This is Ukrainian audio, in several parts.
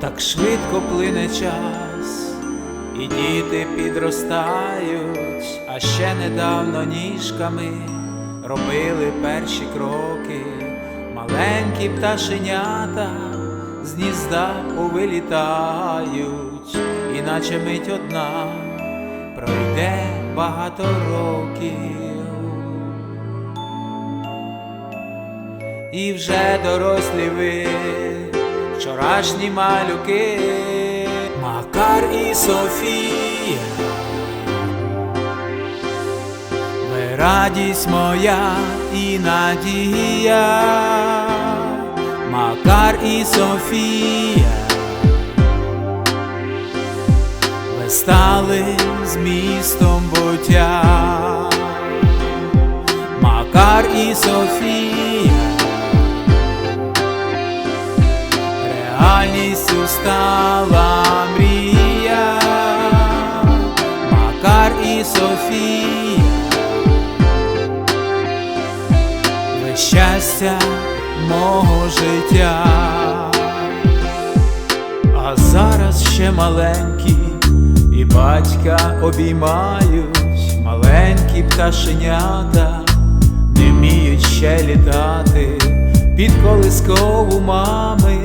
Так швидко плине час, і діти підростають, а ще недавно ніжками робили перші кроки, маленькі пташенята з гнізда повилітають, іначе мить одна пройде багато років. І вже дорослі ви, вчорашні малюки, Макар і Софія, ви радість моя і надія, Макар і Софія, ви стали змістом буття, Макар і Софія. Стала мрія, Макар і Софія, ви щастя мого життя, а зараз ще маленькі, і батька обіймають. Маленькі пташенята, не вміють ще літати. Під колискову мами,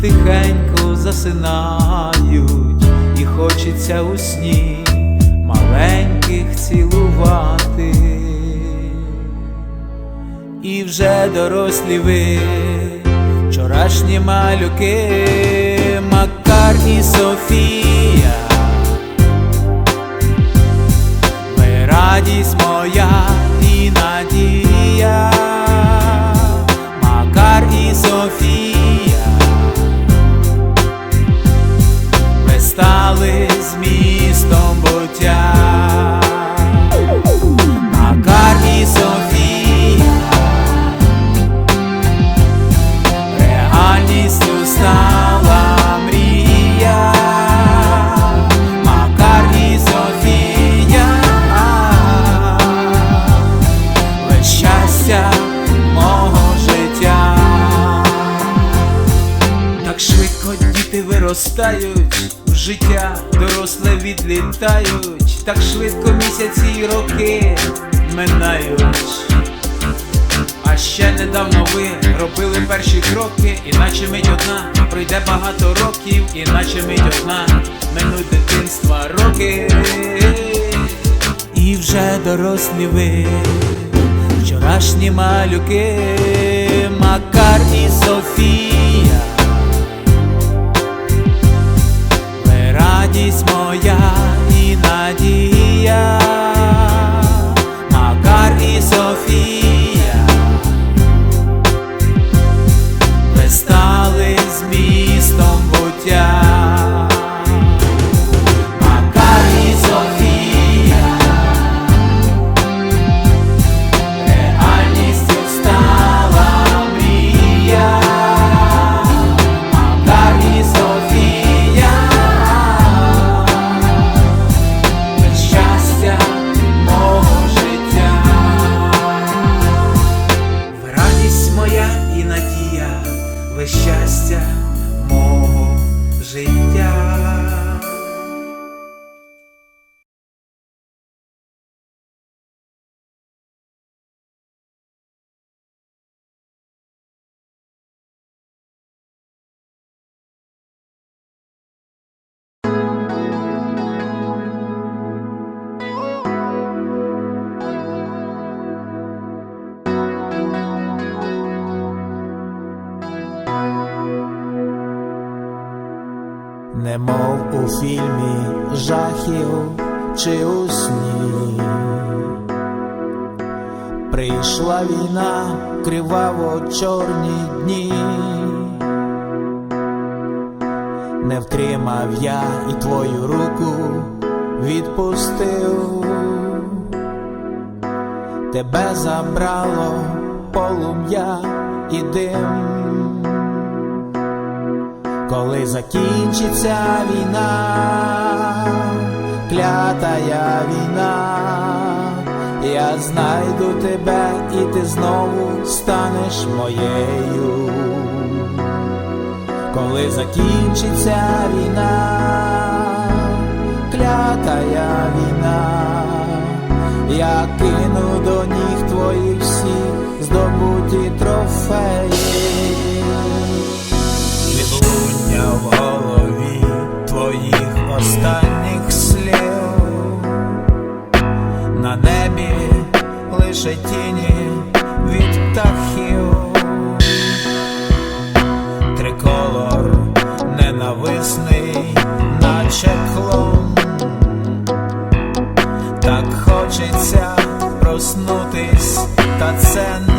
тихенько засинають, і хочеться у сні маленьких цілувати. І вже дорослі ви, вчорашні малюки, Макар і Софія. Ви радість моя і надія, виростають, в життя доросле відлітають, так швидко місяці й роки минають. А ще недавно ви робили перші кроки, іначе мить одна, пройде багато років, іначе мить одна, минуть дитинства роки. І вже дорослі ви, вчорашні малюки, Макар і Софія. Радість моя і надія, у фільмі жахів чи у сні. Прийшла війна, криваво чорні дні. Не втримав я і твою руку відпустив. Тебе забрало полум'я і дим. Коли закінчиться війна, клятая війна, я знайду тебе і ти знову станеш моєю. коли закінчиться війна, клятая війна, я кину до ніг твоїх всі здобуті трофеї, останніх слів, на небі лише тіні від птахів триколор ненависний, наче клон. Так хочеться проснутись, та це не